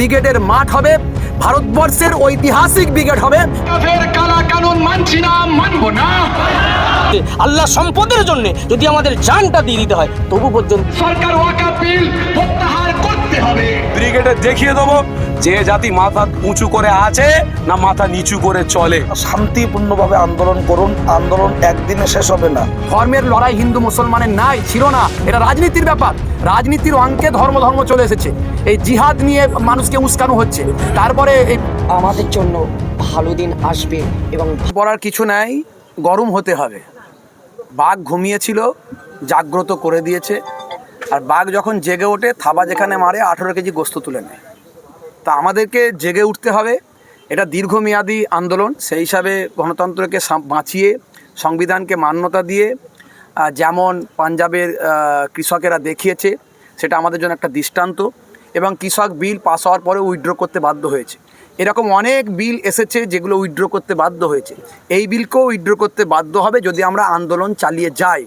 ব্রিগেডের মাঠ হবে ভারতবর্ষের ঐতিহাসিক ব্রিগেড হবে। ফের কালা কানুন মানছি না মানবো না। আল্লাহ সম্পদের জন্য যদি আমাদের জানটা দিয়ে দিতে হয় তবু পর্যন্ত সরকার ওয়াকা বিল প্রত্যাহার করতে হবে। ব্রিগেডে দেখিয়ে দেবো যে জাতি মাথা উঁচু করে আছে না মাথা নিচু করে চলে। শান্তিপূর্ণভাবে আন্দোলন করুন আন্দোলন একদিনে শেষ হবে না। ধর্মের লড়াই হিন্দু মুসলমানের নাই ছিল না। এটা রাজনীতির ব্যাপার। রাজনীতির অঙ্কে ধর্ম ধর্ম চলে এসেছে। এই জিহাদ নিয়ে মানুষকে উস্কানো হচ্ছে। তারপরে এই আমাদের জন্য ভালো দিন আসবে এবং পড়ার কিছু নাই গরম হতে হবে। বাঘ ঘুমিয়েছিল জাগ্রত করে দিয়েছে। আর বাঘ যখন জেগে ওঠে থাবা যেখানে মারে আঠেরো কেজি গোস্ত তুলে নেয়। তা আমাদেরকে জেগে উঠতে হবে। এটা দীর্ঘমেয়াদী আন্দোলন। সেই হিসাবে গণতন্ত্রকে বাঁচিয়ে, সংবিধানকে মান্যতা দিয়ে যেমন পাঞ্জাবের কৃষকেরা দেখিয়েছে, সেটা আমাদের জন্য একটা দৃষ্টান্ত এবং কৃষক বিল পাস হওয়ার পরে উইথড্র করতে বাধ্য হয়েছে। এরকম অনেক বিল এসেছে যেগুলো উইথড্র করতে বাধ্য হয়েছে। এই বিলকেও উইথড্র করতে বাধ্য হবে যদি আমরা আন্দোলন চালিয়ে যাই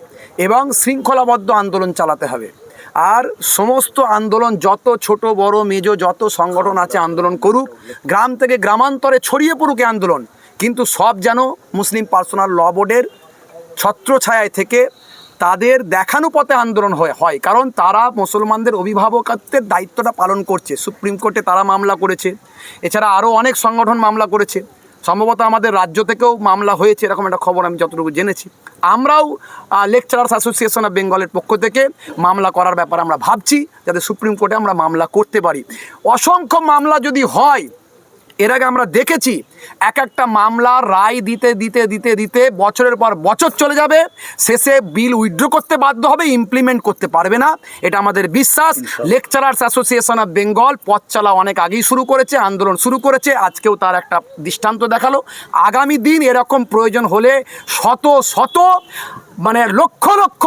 এবং শৃঙ্খলাবদ্ধ আন্দোলন চালাতে হবে। আর সমস্ত আন্দোলন, যত ছোট, বড়, মেজ, যত সংগঠন আছে, আন্দোলন করুক, গ্রাম থেকে গ্রামান্তরে ছড়িয়ে পড়ুক আন্দোলন, কিন্তু সব যেন মুসলিম পার্সোনাল ল বোর্ডের ছত্রছায়ায় থেকে তাদের দেখানো পথে আন্দোলন হয় হয়। কারণ তারা মুসলমানদের অভিভাবকত্বের দায়িত্বটা পালন করছে। সুপ্রিম কোর্টে তারা মামলা করেছে। এছাড়া আরও অনেক সংগঠন মামলা করেছে। সম্ভবত আমাদের রাজ্য থেকেও মামলা হয়েছে, এরকম একটা খবর আমি যতটুকু জেনেছি। আমরাও লেকচারার্স অ্যাসোসিয়েশন অফ বেঙ্গলের পক্ষ থেকে মামলা করার ব্যাপারে আমরা ভাবছি, যাতে সুপ্রিম কোর্টে আমরা মামলা করতে পারি। অসংখ্য মামলা যদি হয় এর আগে আমরা দেখেছি এক একটা মামলা রায় দিতে দিতে দিতে দিতে বছরের পর বছর চলে যাবে। শেষে বিল উইথড্র করতে বাধ্য হবে ইমপ্লিমেন্ট করতে পারবে না। এটা আমাদের বিশ্বাস। লেকচারার্স অ্যাসোসিয়েশন অফ বেঙ্গল পথ চলা অনেক আগেই শুরু করেছে আন্দোলন শুরু করেছে আজকেও তার একটা দৃষ্টান্ত দেখাল। আগামী দিন এরকম প্রয়োজন হলে শত শত মানে লক্ষ লক্ষ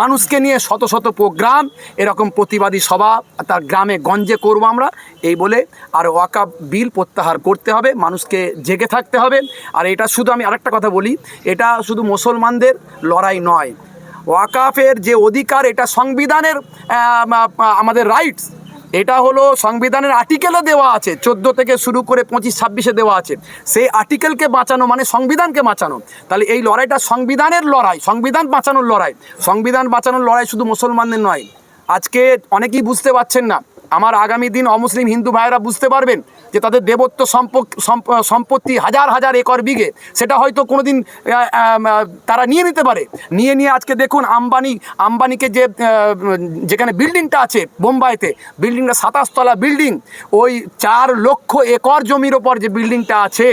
মানুষকে নিয়ে শত শত প্রোগ্রাম, এরকম প্রতিবাদী সভা তার গ্রামে গঞ্জে করব আমরা। এই বলে আর ওয়াকা বিল প্রত্যাহার করতে হবে, মানুষকে জেগে থাকতে হবে। আর এটা শুধু আমি আরেকটা কথা বলি, এটা শুধু মুসলমানদের লড়াই নয়। ওয়াকাফের যে অধিকার, এটা সংবিধানের আমাদের রাইটস এটা হলো সংবিধানের আর্টিকেলে দেওয়া আছে, চোদ্দ থেকে শুরু করে পঁচিশ, ছাব্বিশে দেওয়া আছে। সেই আর্টিকেলকে বাঁচানো মানে সংবিধানকে বাঁচানো। তাহলে এই লড়াইটা সংবিধানের লড়াই, সংবিধান বাঁচানোর লড়াই। সংবিধান বাঁচানোর লড়াই শুধু মুসলমানদের নয়। আজকে অনেকেই বুঝতে পারছেন না। আমার আগামী দিন অমুসলিম হিন্দু ভাইয়েরা বুঝতে পারবেন যে তাদের দেবত্ব সম্প- সম্পত্তি হাজার হাজার একর বিঘে, সেটা হয়তো কোনো দিন তারা নিয়ে নিতে পারে। নিয়ে নিয়ে আজকে দেখুন আম্বানি, আম্বানিকে যে যেখানে বিল্ডিংটা আছে বোম্বাইতে বিল্ডিংটা সাতাশতলা বিল্ডিং ওই চার লক্ষ একর জমির ওপর যে বিল্ডিংটা আছে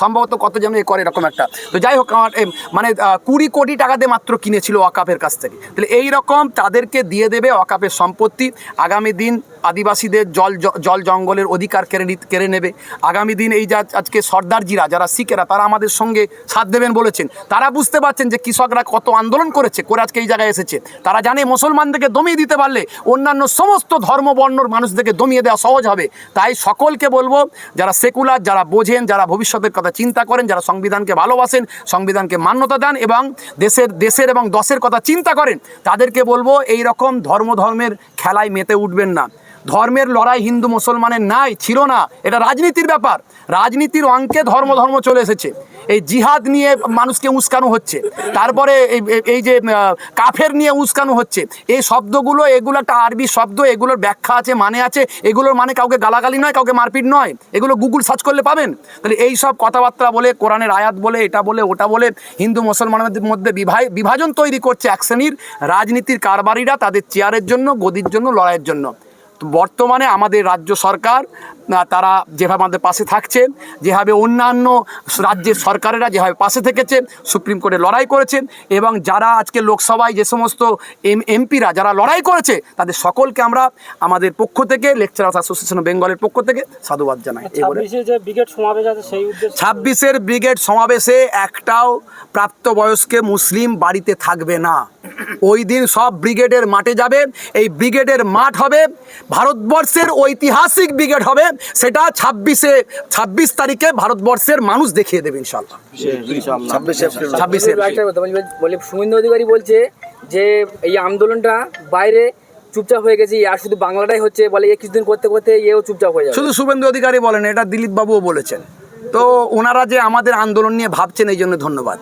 সম্ভবত কত যেন এ করে এরকম একটা। তো যাই হোক, আমার মানে কুড়ি কোটি টাকা দিয়ে মাত্র কিনেছিল ওয়াকাপের কাছ থেকে। তাহলে এই রকম তাদেরকে দিয়ে দেবে ওয়াকাপের সম্পত্তি। আগামী দিন আদিবাসীদের জল জল জঙ্গলের অধিকার কেড়ে কেড়ে নেবে। আগামী দিন এই যা আজকে সর্দারজিরা, যারা শিখেরা, তারা আমাদের সঙ্গে সাথ দেবেন বলেছেন। তারা বুঝতে পারছেন যে কৃষকরা কত আন্দোলন করেছে করে আজকে এই জায়গায় এসেছে। তারা জানে মুসলমানদেরকে দমিয়ে দিতে পারলে অন্যান্য সমস্ত ধর্ম বর্ণর মানুষদেরকে দমিয়ে দেওয়া সহজ হবে। তাই সকলকে বলব, যারা সেকুলার, যারা বোঝেন, যারা ভবিষ্যতের কথা চিন্তা করেন, যারা সংবিধানকে ভালোবাসেন, সংবিধানকে মান্যতা দেন এবং দেশের দেশের এবং দশের কথা চিন্তা করেন, তাদেরকে বলব এই রকম ধর্ম ধর্মের খেলায় মেতে উঠবেন না। ধর্মের লড়াই হিন্দু মুসলমানের নাই, ছিল না। এটা রাজনীতির ব্যাপার। রাজনীতির অঙ্কে ধর্ম ধর্ম চলে এসেছে। এই জিহাদ নিয়ে মানুষকে উস্কানো হচ্ছে। তারপরে এই- যে কাফের নিয়ে উস্কানো হচ্ছে। এই শব্দগুলো, এগুলো একটা আরবি শব্দ, এগুলোর ব্যাখ্যা আছে মানে আছে। এগুলোর মানে কাউকে গালাগালি নয়, কাউকে মারপিট নয়। এগুলো গুগল সার্চ করলে পাবেন। তাহলে এই সব কথাবার্তা বলে, কোরআনের আয়াত বলে, এটা বলে, ওটা বলে, হিন্দু মুসলমানদের মধ্যে বিভাই, বিভাজন তৈরি করছে এক শ্রেণির রাজনীতির কারবারিরা তাদের চেয়ারের জন্য, গদির জন্য, লড়াইয়ের জন্য। বর্তমানে আমাদের রাজ্য সরকার তারা যেভাবে আমাদের পাশে থাকছেন যেভাবে অন্যান্য রাজ্যের সরকারেরা যেভাবে পাশে থেকেছেন সুপ্রিম কোর্টে লড়াই করেছেন এবং যারা আজকে লোকসভায় যে সমস্ত এম এমপিরা যারা লড়াই করেছে তাদের সকলকে আমরা আমাদের পক্ষ থেকে লেকচারার্স অ্যাসোসিয়েশন অফ বেঙ্গলের পক্ষ থেকে সাধুবাদ জানাই। ছাব্বিশের ব্রিগেড সমাবেশে একটাও প্রাপ্তবয়স্কে মুসলিম বাড়িতে থাকবে না। ওই দিন সব ব্রিগেডের মাঠে যাবে। এই ব্রিগেডের মাঠ হবে ভারতবর্ষের ঐতিহাসিক ব্রিগেড হবে। সেটা ছাব্বিশে ছাব্বিশ তারিখে ভারতবর্ষের মানুষ দেখিয়ে দেবে ইনশাল্লাহ ছাব্বিশে ছাব্বিশে একটা কথা বলি শুভেন্দু অধিকারী বলছে যে এই আন্দোলনটা বাইরে চুপচাপ হয়ে গেছি আর শুধু বাংলাটাই হচ্ছে বলে এ কিছুদিন করতে করতে এও চুপচাপ হয়ে যাবে। শুধু শুভেন্দু অধিকারী বলেন এটা দিলীপ বাবুও বলেছেন। তো ওনারা যে আমাদের আন্দোলন নিয়ে ভাবছেন এই জন্য ধন্যবাদ।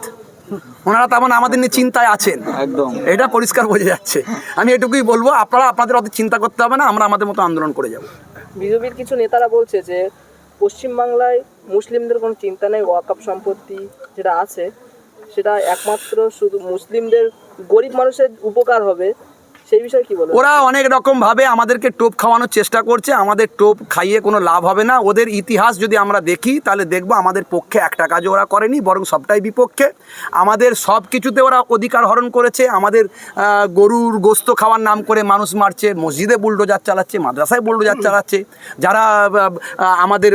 ওনারা তেমন আমাদের নিয়ে চিন্তায় আছেন। একদম। এটা পরিষ্কার বোঝা যাচ্ছে। আমি এটুকুই বলব আপনারা আপনাদের অত চিন্তা করতে হবে না আমরা আমাদের মতো আন্দোলন করে যাব। বিজেপির কিছু নেতারা বলছে যে পশ্চিমবাংলায় মুসলিমদের কোনো চিন্তা নেই ওয়াকাপ সম্পত্তি যেটা আছে সেটা একমাত্র শুধু মুসলিমদের গরিব মানুষের উপকার হবে। সেই বিষয়ে কি বলব? ওরা অনেক রকম ভাবে আমাদেরকে টোপ খাওয়ানোর চেষ্টা করছে আমাদের টোপ খাইয়ে কোনো লাভ হবে না। ওদের ইতিহাস যদি আমরা দেখি তাহলে দেখব আমাদের পক্ষে একটা কাজও ওরা করেনি বরং সবটাই বিপক্ষে। আমাদের সব কিছুতে ওরা অধিকার হরণ করেছে। আমাদের গরুর গোস্ত খাওয়ার নাম করে মানুষ মারছে মসজিদে বুলডোজার চালাচ্ছে মাদ্রাসায় বুলডোজার চালাচ্ছে যারা আমাদের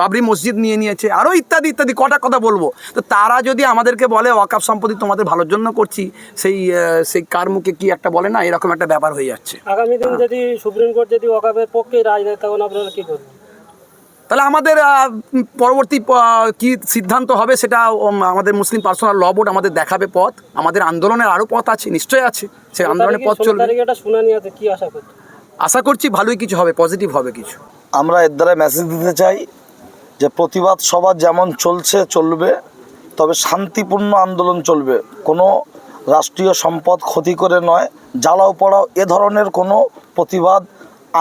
বাবরি মসজিদ নিয়ে নিয়েছে আরও ইত্যাদি ইত্যাদি কটা কথা বলব। তো তারা যদি আমাদেরকে বলে ওয়াকাপ সম্পত্তি তোমাদের ভালোর জন্য করছি সেই সেই কার মুখে কি একটা বলে না এরকম একটা ব্যাপার হয়ে যাচ্ছে। আগামী দিন যদি সুপ্রিম কোর্ট যদি ওয়াকাবের পক্ষে রায় দেয় তখন আপনারা কি করবেন? তাহলে আমাদের পরবর্তী কি সিদ্ধান্ত হবে সেটা আমাদের মুসলিম পার্সোনাল ল বোর্ড আমাদের দেখাবে পথ। আমাদের আন্দোলনের আরও পথ আছে নিশ্চয়ই আছে। সেই আন্দোলনের পথ চলবে। কি আশা করছেন? আশা করছি ভালোই কিছু হবে পজিটিভ হবে কিছু। আমরা এর দ্বারা মেসেজ দিতে চাই যে প্রতিবাদ সভা যেমন চলছে চলবে তবে শান্তিপূর্ণ আন্দোলন চলবে। কোনো রাষ্ট্রীয় সম্পদ ক্ষতি করে নয়, জ্বালাও পড়াও, এ ধরনের কোনো প্রতিবাদ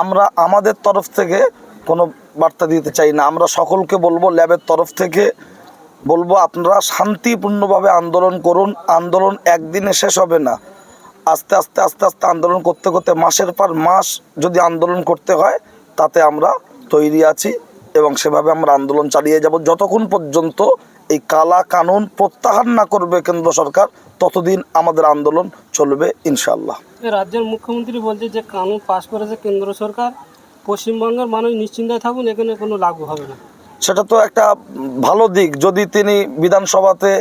আমরা আমাদের তরফ থেকে কোনো বার্তা দিতে চাই না। আমরা সকলকে বলব, ল্যাবের তরফ থেকে বলব, আপনারা শান্তিপূর্ণভাবে আন্দোলন করুন। আন্দোলন একদিনে শেষ হবে না। আস্তে আস্তে আস্তে আস্তে আন্দোলন করতে করতে মাসের পর মাস যদি আন্দোলন করতে হয়, তাতে আমরা তৈরি আছি এবং সেভাবে আমরা আন্দোলন চালিয়ে যাব। যতক্ষণ পর্যন্ত এই কালা কানুন প্রত্যাহার না করবে কেন্দ্র সরকার ততদিন আমাদের আন্দোলন চলবে ইনশাল্লাহ এ রাজ্যের মুখ্যমন্ত্রী বলছে যে কানুন পাশ করেছে কেন্দ্র সরকার পশ্চিমবঙ্গের মানুষ নিশ্চিন্তায় থাকুন এখানে কোনো লাগু হবে না। সেটা তো একটা ভালো দিক যদি তিনি বিধানসভাতে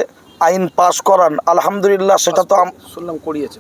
আইন পাশ করান আলহামদুলিল্লাহ সেটা তো আম- শুনলাম করিয়েছে।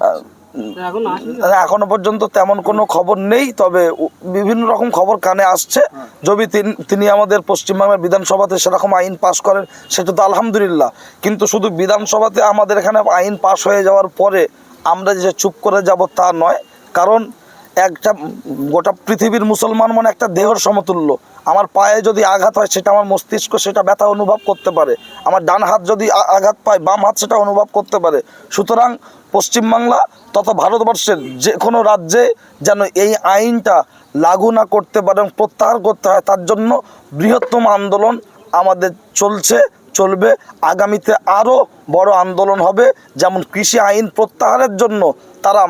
এখন পর্যন্ত তেমন কোনো খবর নেই তবে বিভিন্ন রকম খবর কানে আসছে। যদি তিন- তিনি আমাদের পশ্চিমবাংলার বিধানসভাতে সেরকম আইন পাশ করেন সেটা তো আলহামদুলিল্লাহ। কিন্তু শুধু বিধানসভাতে আমাদের এখানে আইন পাশ হয়ে যাওয়ার পরে আমরা যে চুপ করে যাব তা নয়। কারণ একটা গোটা পৃথিবীর মুসলমান মানে একটা দেহর সমতুল্য। আমার পায়ে যদি আঘাত হয়, সেটা আমার মস্তিষ্ক সেটা ব্যথা অনুভব করতে পারে। আমার ডান হাত যদি আঘাত পায়, বাম হাত সেটা অনুভব করতে পারে। সুতরাং পশ্চিমবাংলা তথা ভারতবর্ষের যে কোনো রাজ্যে যেন এই আইনটা লাগু না করতে পারে এবং প্রত্যাহার করতে হয়, তার জন্য বৃহত্তম আন্দোলন আমাদের চলছে, চলবে। আগামীতে আরও বড় আন্দোলন হবে। যেমন কৃষি আইন প্রত্যাহারের জন্য তারা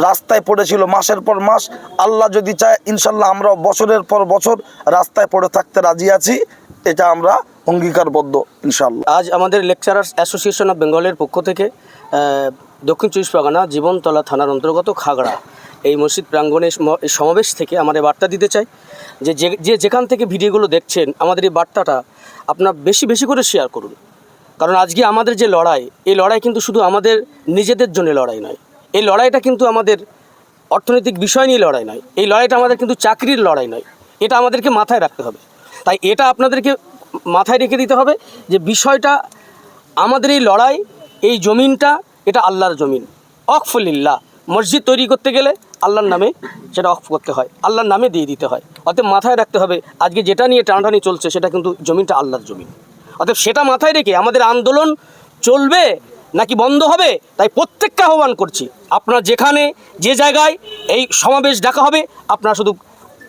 রাস্তায় পড়েছিল মাসের পর মাস। আল্লাহ যদি চায়, ইনশাল্লাহ আমরা বছরের পর বছর রাস্তায় পড়ে থাকতে রাজি আছি। এটা আমরা অঙ্গীকারবদ্ধ, ইনশাল্লাহ। আজ আমাদের লেকচারার্স অ্যাসোসিয়েশন অফ বেঙ্গলের পক্ষ থেকে দক্ষিণ চব্বিশ পরগনা জীবনতলা থানার অন্তর্গত খাগড়া এই মসজিদ প্রাঙ্গণে সমাবেশ থেকে এই বার্তা দিতে চাই যে- যে যেখান থেকে ভিডিওগুলো দেখছেন, আমাদের এই বার্তাটা আপনার বেশি বেশি করে শেয়ার করুন। কারণ আজকে আমাদের যে লড়াই, এই লড়াই কিন্তু শুধু আমাদের নিজেদের জন্য লড়াই নয় এই লড়াইটা কিন্তু আমাদের অর্থনৈতিক বিষয় নিয়ে লড়াই নয়। এই লড়াইটা আমাদের কিন্তু চাকরির লড়াই নয়। এটা আমাদেরকে মাথায় রাখতে হবে। তাই এটা আপনাদেরকে মাথায় রেখে দিতে হবে যে বিষয়টা আমাদের এই লড়াই, এই জমিনটা, এটা আল্লাহর জমিন। অকফুলিল্লাহ মসজিদ তৈরি করতে গেলে আল্লাহর নামে সেটা অফ করতে হয়। আল্লাহর নামে দিয়ে দিতে হয়। অতএব মাথায় রাখতে হবে, আজকে যেটা নিয়ে টানাটানি চলছে সেটা কিন্তু জমিনটা আল্লাহর জমিন। অতএব সেটা মাথায় রেখে আমাদের আন্দোলন চলবে। নাকি বন্ধ হবে? তাই প্রত্যেককে আহ্বান করছি, আপনার যেখানে, যে জায়গায় এই সমাবেশ ডাকা হবে, আপনার শুধু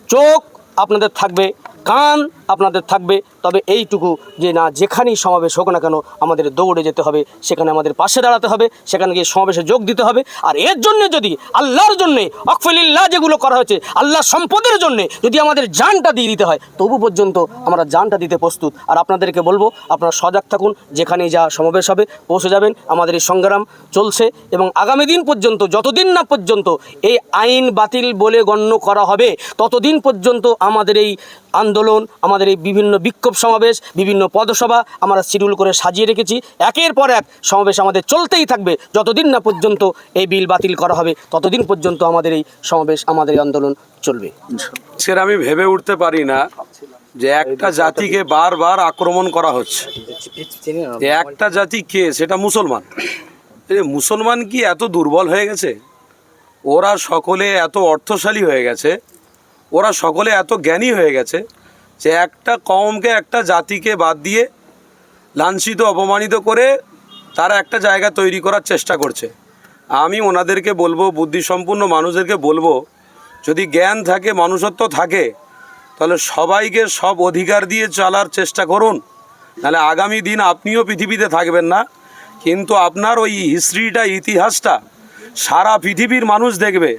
চোখ, আপনাদের থাকবে কান আপনাদের থাকবে। তবে এইটুকু যে না, যেখানেই সমাবেশ হোক না কেন, আমাদের দৌড়ে যেতে হবে, সেখানে আমাদের পাশে দাঁড়াতে হবে, সেখানে গিয়ে সমাবেশে যোগ দিতে হবে। আর এর জন্য যদি, আল্লাহর জন্যে অকফলিল্লাহ যেগুলো করা হয়েছে, আল্লাহ সম্পদের জন্যে যদি আমাদের জানটা দিয়ে দিতে হয়, তবু পর্যন্ত আমরা জানটা দিতে প্রস্তুত। আর আপনাদেরকে বলব, আপনারা সজাগ থাকুন, যেখানেই যা সমাবেশ হবে, পৌঁছে যাবেন। আমাদের এই সংগ্রাম চলছে এবং আগামী দিন পর্যন্ত, যতদিন না পর্যন্ত এই আইন বাতিল বলে গণ্য করা হবে, ততদিন পর্যন্ত আমাদের এই আন্দোলন, আমাদের এই বিভিন্ন বিক্ষোভ সমাবেশ, বিভিন্ন পদসভা আমরা শিডিউল করে সাজিয়ে রেখেছি। একের পর এক সমাবেশ আমাদের চলতেই থাকবে। যতদিন না পর্যন্ত এই বিল বাতিল করা হবে, ততদিন পর্যন্ত আমাদের এই সমাবেশ, আমাদের আন্দোলন চলবে। সেটা আমি ভেবে উঠতে পারি না যে একটা জাতিকে বারবার আক্রমণ করা হচ্ছে। যে একটা জাতি কে? সেটা মুসলমান। মুসলমান কি এত দুর্বল হয়ে গেছে? ওরা সকলে এত অর্থশালী হয়ে গেছে। ওরা সকলে এত জ্ঞানী হয়ে গেছে। যে একটা কমকে একটা জাতিকে বাদ দিয়ে লাঞ্ছিত, অপমানিত করে তারা একটা জায়গা তৈরি করার চেষ্টা করছে। আমি ওনাদেরকে বলব, বুদ্ধিসম্পন্ন মানুষদেরকে বলব, যদি জ্ঞান থাকে, মানুষত্ব থাকে, তাহলে সবাইকে সব অধিকার দিয়ে চলার চেষ্টা করুন। নাহলে আগামী দিন আপনিও পৃথিবীতে থাকবেন না। কিন্তু আপনার ওই হিস্ট্রিটা, ইতিহাসটা সারা পৃথিবীর মানুষ দেখবে।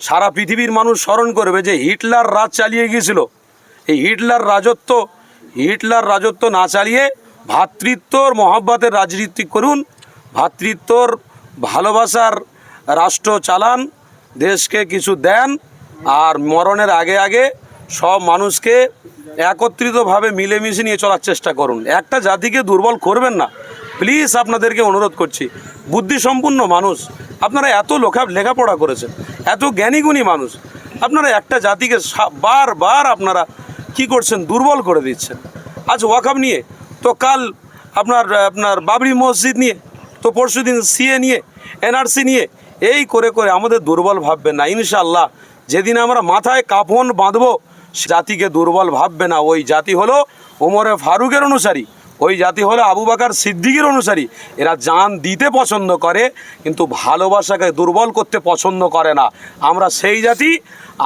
সারা পৃথিবীর মানুষ স্মরণ করবে যে হিটলার রাজ চালিয়ে গিয়েছিল। এই হিটলার রাজত্ব হিটলার রাজত্ব না চালিয়ে ভ্রাতৃত্বর মহাব্বতের রাজনীতি করুন ভ্রাতৃত্বর ভালোবাসার রাষ্ট্র চালান, দেশকে কিছু দেন আর মরণের আগে আগে সব মানুষকে একত্রিতভাবে মিলেমিশে নিয়ে চলার চেষ্টা করুন। একটা জাতিকে দুর্বল করবেন না। প্লিজ আপনাদেরকে অনুরোধ করছি, বুদ্ধিসম্পন্ন মানুষ, আপনারা এত লেখা লেখাপড়া করেছেন, এত জ্ঞানীগুণী মানুষ, আপনারা একটা জাতিকে বারবার আপনারা কি করছেন? দুর্বল করে দিচ্ছেন। আজ ওয়াকাব নিয়ে, তো কাল আপনার আপনার বাবরি মসজিদ নিয়ে, তো পরশু দিন সিএ নিয়ে, এনআরসি নিয়ে, এই করে করে আমাদের দুর্বল ভাববেন না। ইনশাল্লাহ যেদিন আমরা মাথায় কাফন বাঁধবো জাতিকে দুর্বল ভাববে না। ওই জাতি হলো ওমরে ফারুকের অনুসারী, ওই জাতি হলো আবু বাকার সিদ্দিকের অনুসারী। এরা জান দিতে পছন্দ করে, কিন্তু ভালোবাসাকে দুর্বল করতে পছন্দ করে না। আমরা সেই জাতি,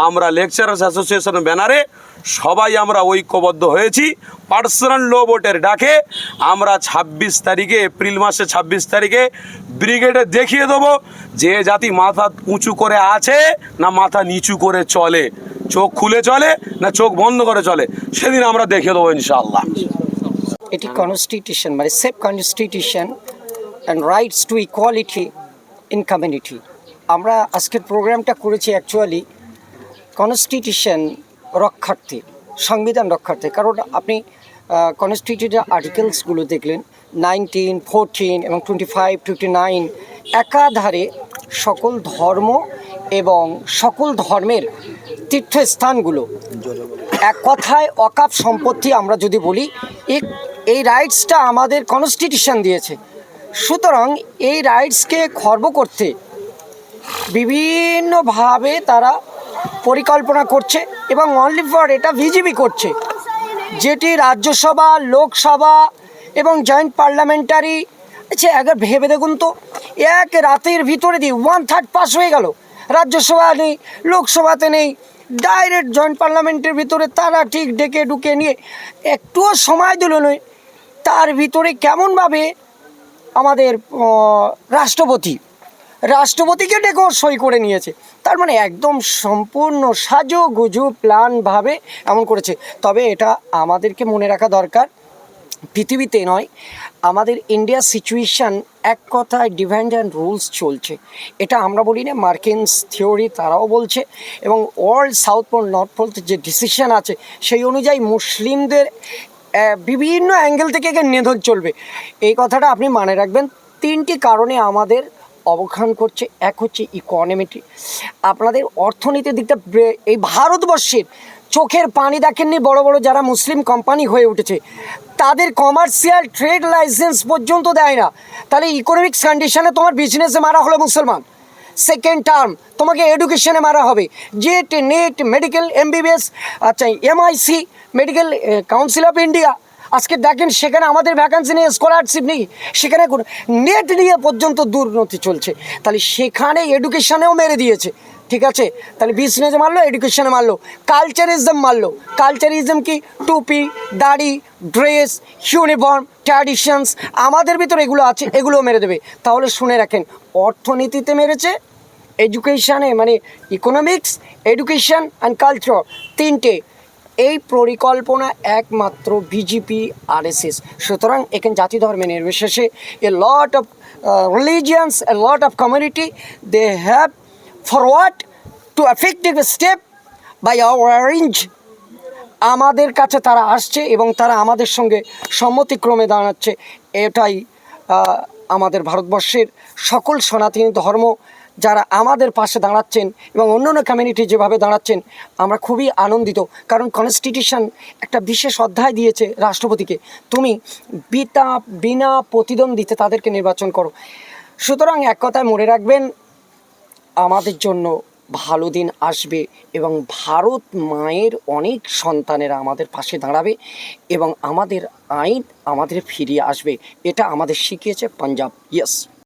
আমরা লেকচারার্স অ্যাসোসিয়েশন ব্যানারে সবাই আমরা ঐক্যবদ্ধ হয়েছি। পার্সোনাল লো ভোটের ডাকে আমরা ছাব্বিশ তারিখে, এপ্রিল মাসে ছাব্বিশ তারিখে ব্রিগেডে দেখিয়ে দেবো যে জাতি মাথা উঁচু করে আছে না মাথা নিচু করে চলে। চোখ খুলে চলে না চোখ বন্ধ করে চলে। সেদিন আমরা দেখিয়ে দেবো ইনশাআল্লাহ। এটি কনস্টিটিউশন মানে safe constitution and rights to equality in community আমরা আজকের প্রোগ্রামটা করেছি অ্যাকচুয়ালি কনস্টিটিউশন রক্ষার্থে, সংবিধান রক্ষার্থে। কারণ আপনি কনস্টিটিউটের আর্টিকেলসগুলো দেখলেন নাইনটিন ফোরটিন এবং টোয়েন্টি ফাইভ টোয়েন্টি নাইন একাধারে সকল ধর্ম এবং সকল ধর্মের তীর্থস্থানগুলো এক কথায় অকাপ সম্পত্তি আমরা যদি বলি এই রাইটসটা আমাদের কনস্টিটিউশন দিয়েছে। সুতরাং এই রাইটসকে খর্ব করতে বিভিন্নভাবে তারা পরিকল্পনা করছে এবং অনলি ফর এটা বিজেপি করছে। যেটি রাজ্যসভা, লোকসভা এবং জয়েন্ট পার্লামেন্টারি আচ্ছা একবার ভেবে দেখুন তো, এক রাতের ভিতরে দিয়ে ওয়ান থার্ড পাস হয়ে গেল। রাজ্যসভা নেই, লোকসভাতে নেই ডাইরেক্ট জয়েন্ট পার্লামেন্টের ভিতরে তারা ঠিক ডেকে ঢুকে নিয়ে একটুও সময় দিল নয় তার ভিতরে কেমনভাবে আমাদের রাষ্ট্রপতি রাষ্ট্রপতিকে ডেকেও সই করে নিয়েছে। তার মানে একদম সম্পূর্ণ সাজো গুজু প্ল্যানভাবে এমন করেছে। তবে এটা আমাদেরকে মনে রাখা দরকার, পৃথিবীতে নয়, আমাদের ইন্ডিয়ার সিচুয়েশান এক কথায় ডিভেন্ড অ্যান্ড রুলস চলছে। এটা আমরা বলি না মার্কিনস থিওরি তারাও বলছে এবং world south pole north pole যে ডিসিশন আছে, সেই অনুযায়ী মুসলিমদের বিভিন্ন অ্যাঙ্গেল থেকে একে নিধন চলবে। এই কথাটা আপনি মানে রাখবেন। তিনটি কারণে আমাদের অবখান করছে, এক হচ্ছে ইকোনমিটি আপনাদের অর্থনীতির দিকটা এই ভারতবর্ষের চোখের পানি দেখেননি বড় বড় যারা মুসলিম কোম্পানি হয়ে উঠেছে। তাদের কমার্শিয়াল ট্রেড লাইসেন্স পর্যন্ত দেয় না। তাহলে ইকোনমিক্স কন্ডিশনে তোমার বিজনেসে মারা হলো মুসলমান। সেকেন্ড টার্ম তোমাকে এডুকেশনে মারা হবে। জেট নেট মেডিকেল এমবিবিএস আচ্ছা MIC medical council of India আজকে দেখেন সেখানে আমাদের ভ্যাকান্সি নেই স্কলারশিপ নেই। সেখানে নেট নিয়ে পর্যন্ত দুর্নীতি চলছে। তাহলে সেখানে এডুকেশনেও মেরে দিয়েছে। ঠিক আছে? তাহলে বিজনেসে মারলো এডুকেশনে মারলো। কালচারিজম মারলো। কালচারিজম কি? টুপি, দাড়ি ড্রেস ইউনিফর্ম ট্র্যাডিশনস আমাদের ভিতরে এগুলো আছে এগুলো মেরে দেবে। তাহলে শুনে রাখেন, অর্থনীতিতে মেরেছে এডুকেশানে মানে ইকোনমিক্স এডুকেশন অ্যান্ড কালচার তিনটে। এই পরিকল্পনা একমাত্র বিজেপি আরএসএস সুতরাং এখানে জাতি ধর্মে নির্বিশেষে a lot of religions a lot of community they have forward to effective step by our arrange আমাদের কাছে তারা আসছে এবং তারা আমাদের সঙ্গে সম্মতিক্রমে দাঁড়াচ্ছে। এটাই আমাদের ভারতবর্ষের সকল সনাতনী ধর্ম যারা আমাদের পাশে দাঁড়াচ্ছেন এবং অন্য অন্য কমিউনিটি যেভাবে দাঁড়াচ্ছেন, আমরা খুবই আনন্দিত। কারণ কনস্টিটিউশন একটা বিশেষ অধ্যায় দিয়েছে রাষ্ট্রপতিকে। তুমি বিতা, বিনা প্রতিদ্বন্দ্বিতে তাদেরকে নির্বাচন করো। সুতরাং এক কথায় মনে রাখবেন, আমাদের জন্য ভালো দিন আসবে এবং ভারত মায়ের অনেক সন্তানেরা আমাদের পাশে দাঁড়াবে এবং আমাদের আইন আমাদের ফিরিয়ে আসবে। এটা আমাদের শিখিয়েছে পাঞ্জাব। ইয়েস